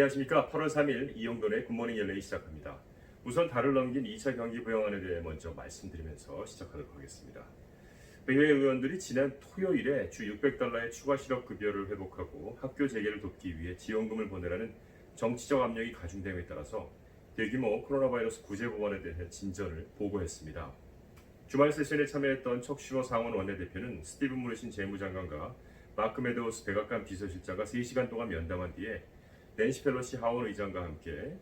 안녕하십니까. 8월 3일 이용돈의 굿모닝 연례이 시작합니다. 우선 달을 넘긴 2차 경기 부양안에 대해 먼저 말씀드리면서 시작하도록 하겠습니다. 의회 의원들이 지난 토요일에 주 600달러의 추가 실업 급여를 회복하고 학교 재개를 돕기 위해 지원금을 보내라는 정치적 압력이 가중됨에 따라서 대규모 코로나 바이러스 구제 법안에 대해 진전을 보고했습니다. 주말 세션에 참여했던 척슈머 상원 원내대표는 스티븐 무르신 재무장관과 마크 메도우스 백악관 비서실장과 3시간 동안 면담한 뒤에 낸시 펠로시 하원 의장과 함께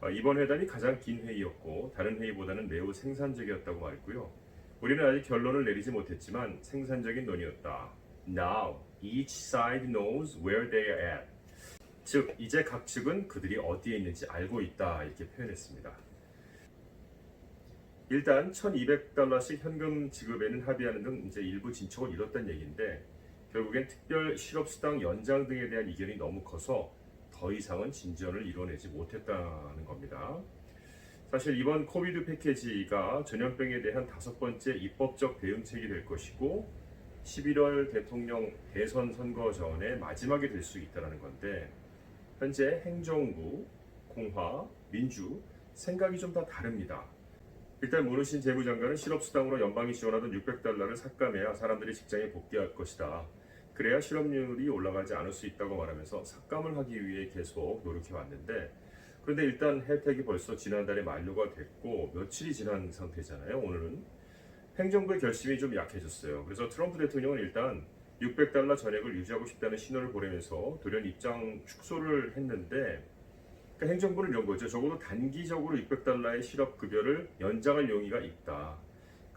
어, 이번 회담이 가장 긴 회의였고 다른 회의보다는 매우 생산적이었다고 말했고요. 우리는 아직 결론을 내리지 못했지만 생산적인 논의였다. Now each side knows where they are at. 즉 이제 각 측은 그들이 어디에 있는지 알고 있다 이렇게 표현했습니다. 일단 1,200달러씩 현금 지급에는 합의하는 등 이제 일부 진척을 이뤘다는 얘기인데 결국엔 특별 실업수당 연장 등에 대한 이견이 너무 커서 더 이상은 진전을 이뤄내지 못했다는 겁니다. 사실 이번 코비드 패키지가 전염병에 대한 다섯 번째 입법적 대응책이 될 것이고 11월 대통령 대선 선거 전에 마지막이 될 수 있다는 건데 현재 행정부, 공화, 민주 생각이 좀 다 다릅니다. 일단 문우신 재무장관은 실업수당으로 연방이 지원하던 600달러를 삭감해야 사람들이 직장에 복귀할 것이다. 그래야 실업률이 올라가지 않을 수 있다고 말하면서 삭감을 하기 위해 계속 노력해 왔는데 그런데 일단 혜택이 벌써 지난달에 만료가 됐고 며칠이 지난 상태잖아요. 오늘은 행정부의 결심이 좀 약해졌어요. 그래서 트럼프 대통령은 일단 600달러 전액을 유지하고 싶다는 신호를 보내면서 돌연 입장 축소를 했는데 그러니까 행정부는 이런 거죠. 적어도 단기적으로 600달러의 실업급여를 연장할 용의가 있다.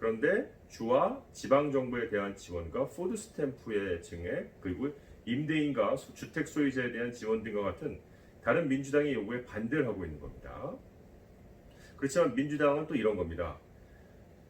그런데 주와 지방 정부에 대한 지원과 푸드 스탬프의 증액 그리고 임대인과 소- 주택 소유자에 대한 지원 등과 같은 다른 민주당의 요구에 반대를 하고 있는 겁니다. 그렇지만 민주당은 또 이런 겁니다.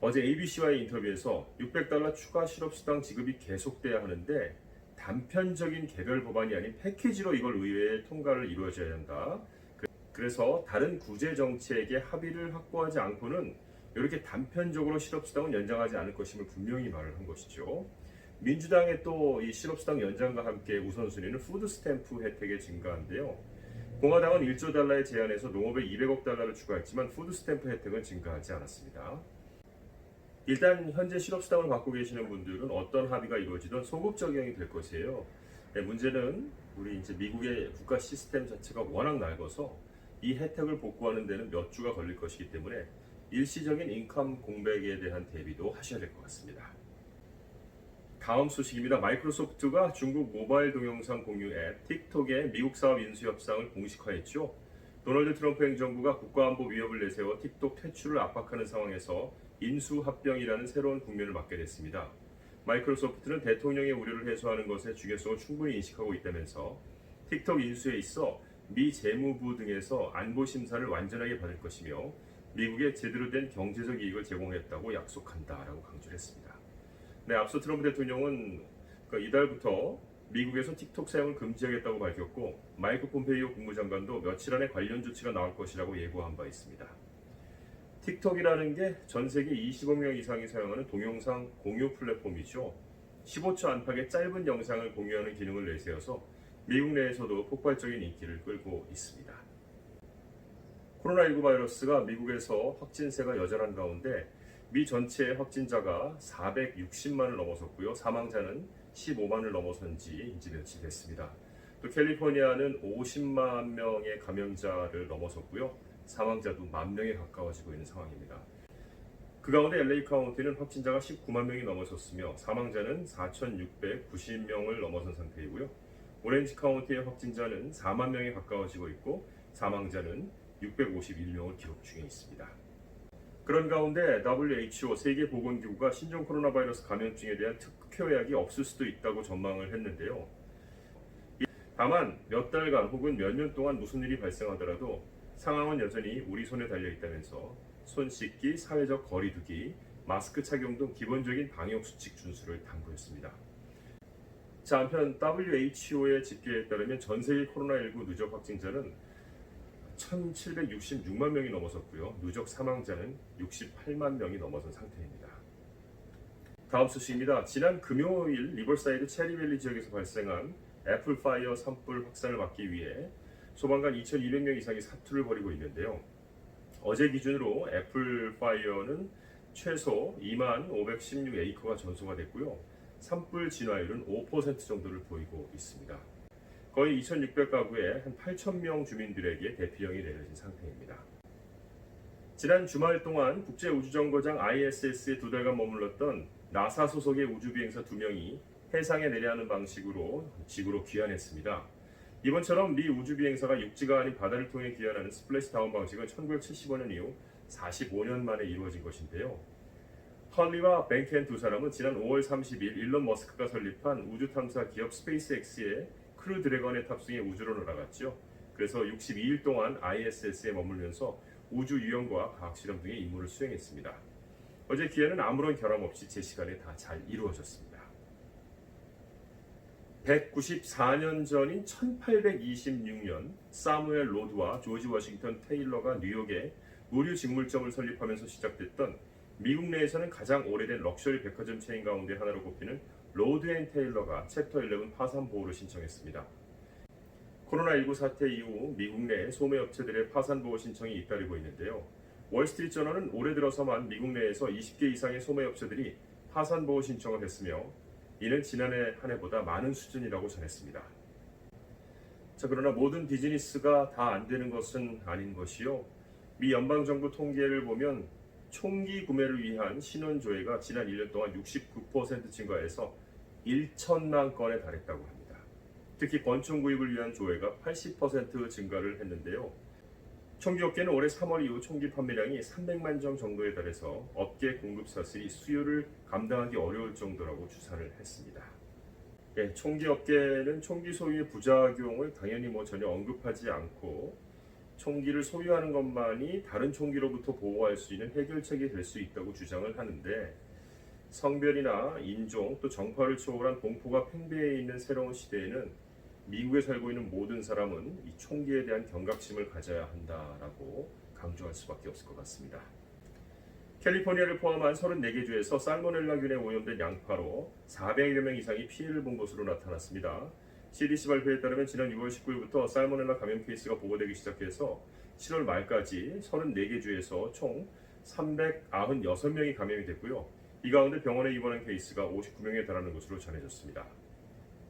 어제 ABC와의 인터뷰에서 600달러 추가 실업수당 지급이 계속돼야 하는데 단편적인 개별 법안이 아닌 패키지로 이걸 의회에 통과를 이루어져야 한다. 그- 그래서 다른 구제 정책에 합의를 확보하지 않고는 이렇게 단편적으로 실업수당은 연장하지 않을 것임을 분명히 말을 한 것이죠. 민주당의 또 이 실업수당 연장과 함께 우선순위는 푸드 스탬프 혜택의 증가인데요. 공화당은 1조 달러의 제안에서 농업에 200억 달러를 추가했지만 푸드 스탬프 혜택은 증가하지 않았습니다. 일단 현재 실업수당을 받고 계시는 분들은 어떤 합의가 이루어지든 소급 적용이 될 것이에요. 네, 문제는 우리 이제 미국의 국가 시스템 자체가 워낙 낡아서 이 혜택을 복구하는 데는 몇 주가 걸릴 것이기 때문에 일시적인 인컴 공백에 대한 대비도 하셔야 될 것 같습니다. 다음 소식입니다. 마이크로소프트가 중국 모바일 동영상 공유 앱 틱톡의 미국 사업 인수 협상을 공식화했죠. 도널드 트럼프 행정부가 국가안보 위협을 내세워 틱톡 퇴출을 압박하는 상황에서 인수 합병이라는 새로운 국면을 맞게 됐습니다. 마이크로소프트는 대통령의 우려를 해소하는 것의 중요성을 충분히 인식하고 있다면서 틱톡 인수에 있어 미 재무부 등에서 안보 심사를 완전하게 받을 것이며 미국에 제대로 된 경제적 이익을 제공했다고 약속한다라고 강조했습니다. 네, 앞서 트럼프 대통령은 그 이달부터 미국에서 틱톡 사용을 금지하겠다고 밝혔고 마이크 폼페이오 국무장관도 며칠 안에 관련 조치가 나올 것이라고 예고한 바 있습니다. 틱톡이라는 게 전 세계 25명 이상이 사용하는 동영상 공유 플랫폼이죠. 15초 안팎의 짧은 영상을 공유하는 기능을 내세워서 미국 내에서도 폭발적인 인기를 끌고 있습니다. 코로나19 바이러스가 미국에서 확진세가 여전한 가운데 미 전체 확진자가 460만을 넘어섰고요. 사망자는 15만을 넘어선 지 이제 며칠 됐습니다. 또 캘리포니아는 50만 명의 감염자를 넘어섰고요. 사망자도 만 명에 가까워지고 있는 상황입니다. 그 가운데 LA 카운티는 확진자가 19만 명이 넘어섰으며 사망자는 4,690명을 넘어선 상태이고요. 오렌지 카운티의 확진자는 4만 명에 가까워지고 있고 사망자는 651명을 기록 중에 있습니다. 그런 가운데 WHO 세계보건기구가 신종 코로나 바이러스 감염증에 대한 특효약이 없을 수도 있다고 전망을 했는데요. 다만 몇 달간 혹은 몇 년 동안 무슨 일이 발생하더라도 상황은 여전히 우리 손에 달려 있다면서 손 씻기, 사회적 거리두기, 마스크 착용 등 기본적인 방역 수칙 준수를 당부했습니다. 자, 한편 WHO의 집계에 따르면 전 세계 코로나19 누적 확진자는 1,766만 명이 넘어섰고요. 누적 사망자는 68만 명이 넘어선 상태입니다. 다음 소식입니다. 지난 금요일 리버사이드 체리밸리 지역에서 발생한 애플 파이어 산불 확산을 막기 위해 소방관 2,200명 이상이 사투를 벌이고 있는데요. 어제 기준으로 애플 파이어는 최소 2만 516 에이커가 전소가 됐고요. 산불 진화율은 5% 정도를 보이고 있습니다. 거의 2,600가구의 한 8,000명 주민들에게 대피령이 내려진 상태입니다. 지난 주말 동안 국제우주정거장 ISS에 두 달간 머물렀던 나사 소속의 우주비행사 두 명이 해상에 내려하는 방식으로 지구로 귀환했습니다. 이번처럼 미 우주비행사가 육지가 아닌 바다를 통해 귀환하는 스플래시 다운 방식은 1975년 이후 45년 만에 이루어진 것인데요. 헐리와 뱅켄 두 사람은 지난 5월 30일 일론 머스크가 설립한 우주 탐사 기업 스페이스X의 크루 드래건에 탑승해 우주로 날아갔죠. 그래서 62일 동안 ISS에 머물면서 우주 유형과 과학 실험 등의 임무를 수행했습니다. 어제 기회는 아무런 결함 없이 제 시간에 다 잘 이루어졌습니다. 194년 전인 1826년 사무엘 로드와 조지 워싱턴 테일러가 뉴욕에 의류 직물점을 설립하면서 시작됐던 미국 내에서는 가장 오래된 럭셔리 백화점 체인 가운데 하나로 꼽히는 로드 앤 테일러가 챕터 11 파산 보호를 신청했습니다. 코로나19 사태 이후 미국 내 소매 업체들의 파산 보호 신청이 잇따르고 있는데요. 월스트리트 저널은 올해 들어서만 미국 내에서 20개 이상의 소매 업체들이 파산 보호 신청을 했으며 이는 지난해 한 해보다 많은 수준이라고 전했습니다. 자, 그러나 모든 비즈니스가 다 안 되는 것은 아닌 것이요. 미 연방정부 통계를 보면 총기 구매를 위한 신원 조회가 지난 1년 동안 69% 증가해서 1천만 건에 달했다고 합니다. 특히 권총 구입을 위한 조회가 80% 증가를 했는데요. 총기 업계는 올해 3월 이후 총기 판매량이 300만 정 정도에 달해서 업계 공급 사슬이 수요를 감당하기 어려울 정도라고 추산을 했습니다. 예, 총기 업계는 총기 소유의 부작용을 당연히 뭐 전혀 언급하지 않고 총기를 소유하는 것만이 다른 총기로부터 보호할 수 있는 해결책이 될 수 있다고 주장을 하는데 성별이나 인종 또 정파를 초월한 공포가 팽배해 있는 새로운 시대에는 미국에 살고 있는 모든 사람은 이 총기에 대한 경각심을 가져야 한다라고 강조할 수밖에 없을 것 같습니다. 캘리포니아를 포함한 34개 주에서 살모넬라균에 오염된 양파로 400여 명 이상이 피해를 본 것으로 나타났습니다. CDC 발표에 따르면 지난 6월 19일부터 살모넬라 감염 케이스가 보고되기 시작해서 7월 말까지 34개 주에서 총 396명이 감염이 됐고요. 이 가운데 병원에 입원한 케이스가 59명에 달하는 것으로 전해졌습니다.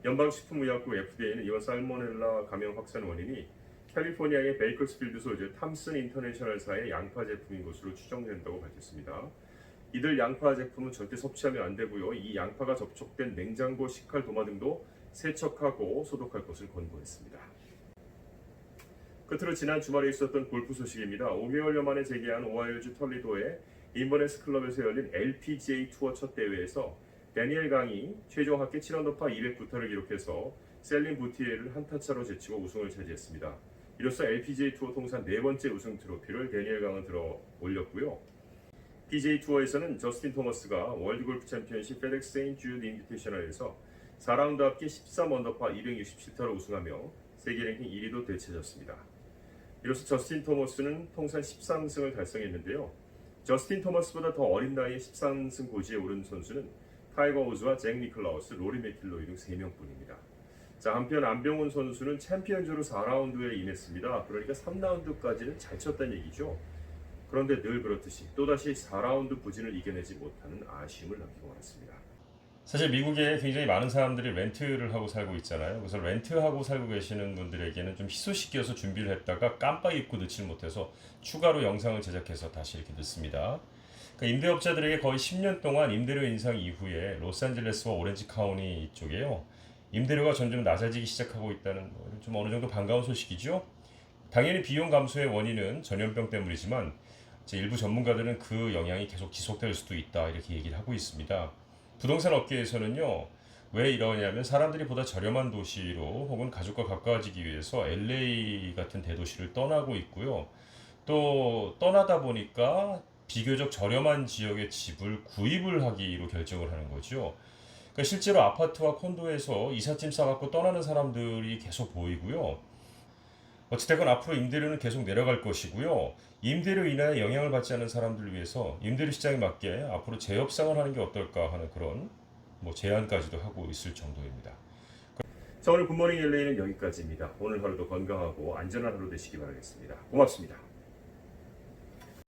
연방식품의약국 FDA는 이번 살모넬라 감염 확산 원인이 캘리포니아의 베이커스필드 소재 탐슨 인터내셔널사의 양파 제품인 것으로 추정된다고 밝혔습니다. 이들 양파 제품은 절대 섭취하면 안 되고요. 이 양파가 접촉된 냉장고, 식칼, 도마 등도 세척하고 소독할 것을 권고했습니다. 끝으로 지난 주말에 있었던 골프 소식입니다. 5개월여 만에 재개한 오하이오주 털리도의 인버네스 클럽에서 열린 LPGA 투어 첫 대회에서 데니엘 강이 최종 합계 7언더파 209타를 기록해서 셀린 부티에를 한 타 차로 제치고 우승을 차지했습니다. 이로써 LPGA 투어 통산 네 번째 우승 트로피를 데니엘 강은 들어 올렸고요. PGA 투어에서는 저스틴 토머스가 월드 골프 챔피언십 페덱스 세인 주드 인비테이셔널에서 4라운드 합계 13언더파 267타로 우승하며 세계 랭킹 1위도 되찾았습니다. 이로써 저스틴 토머스는 통산 13승을 달성했는데요. 저스틴 토머스보다 더 어린 나이에 13승 고지에 오른 선수는 타이거 우즈와 잭 니클라우스, 로리 맥킬로이 등 3명뿐입니다. 자 한편 안병훈 선수는 챔피언즈로 4라운드에 임했습니다. 그러니까 3라운드까지는 잘 쳤다는 얘기죠. 그런데 늘 그렇듯이 또다시 4라운드 부진을 이겨내지 못하는 아쉬움을 남기고 말았습니다. 사실 미국에 굉장히 많은 사람들이 렌트를 하고 살고 있잖아요. 그래서 렌트하고 살고 계시는 분들에게는 좀 희소시켜서 준비를 했다가 깜빡 잊고 넣지를 못해서 추가로 영상을 제작해서 다시 이렇게 넣습니다. 그러니까 임대업자들에게 거의 10년 동안 임대료 인상 이후에 로스앤젤레스와 오렌지 카운티 이쪽에요. 임대료가 점점 낮아지기 시작하고 있다는 좀 어느 정도 반가운 소식이죠. 당연히 비용 감소의 원인은 전염병 때문이지만 제 일부 전문가들은 그 영향이 계속 지속될 수도 있다 이렇게 얘기를 하고 있습니다. 부동산 업계에서는요. 왜 이러냐면 사람들이 보다 저렴한 도시로 혹은 가족과 가까워지기 위해서 LA 같은 대도시를 떠나고 있고요. 또 떠나다 보니까 비교적 저렴한 지역의 집을 구입을 하기로 결정을 하는 거죠. 그러니까 실제로 아파트와 콘도에서 이삿짐 싸갖고 떠나는 사람들이 계속 보이고요. 어찌됐건 앞으로 임대료는 계속 내려갈 것이고요. 임대료 인하에 영향을 받지 않는 사람들을 위해서 임대료 시장에 맞게 앞으로 재협상을 하는 게 어떨까 하는 그런 뭐 제안까지도 하고 있을 정도입니다. 자 오늘 굿모닝 LA는 여기까지입니다. 오늘 하루도 건강하고 안전한 하루 되시기 바라겠습니다. 고맙습니다.